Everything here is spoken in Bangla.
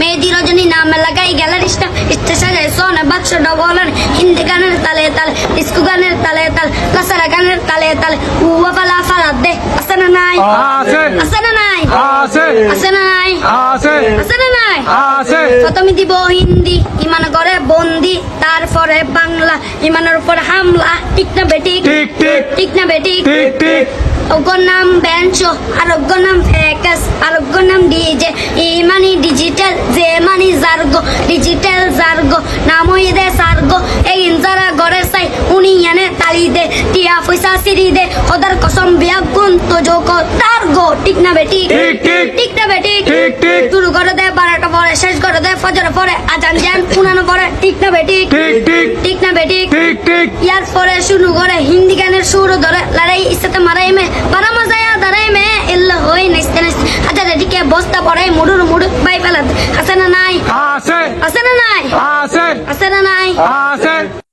মেহেদি রজনী নাম লাগাই স্টেশনে সোনে বাক্স ডবলেন হিন্দি গানের তালে তালে ডিস্কো গানের তালে তালে লাসারা গানের তালে তালে। উয়া ফালা ফালা দে নাই? নাই? নাই? নাই? প্রথমে দিব হিন্দি ইমান করে বন্দি তারপরে বাংলা। ইমানের উপর হামলা। ঠিক না বেটিক ঠিক? ঠিক ঠিক। না বেটিক ঠিক? ঠিক ওগোর নাম বেঞ্চো আর ওগোর নাম ফেকাস জার্গো নাম দে সার্গো এই ইনজারা গড়ে সাই উনি ইয়ানে তালি দে টিয়া পয়সা সিরি দে ওদের কসম বিয়া গুন তো যোগ তার গো ঠিক না বেটি ঠিক, না বেটি। শুরু করে দে বারোটা পরে শেষ করে দে ফজর পরে আজান জ্যান পুনানো পরে ঠিক না বেটি ঠিক। না বেটি ইয়ার পরে শুরু করে হিন্দি গানের সুর ধরে লড়াই ইসাতে মারাই মে বারা মজায়া দাঁড়াই মে ইল্লা হই নাচতে নাচতে হাজার এদিকে বস্তা পড়াই মুড়ুর মুড়ুর বাই ফেলাত আছে না নাই? আছে। আছে না নাই? আছে আছে না নাই? আছে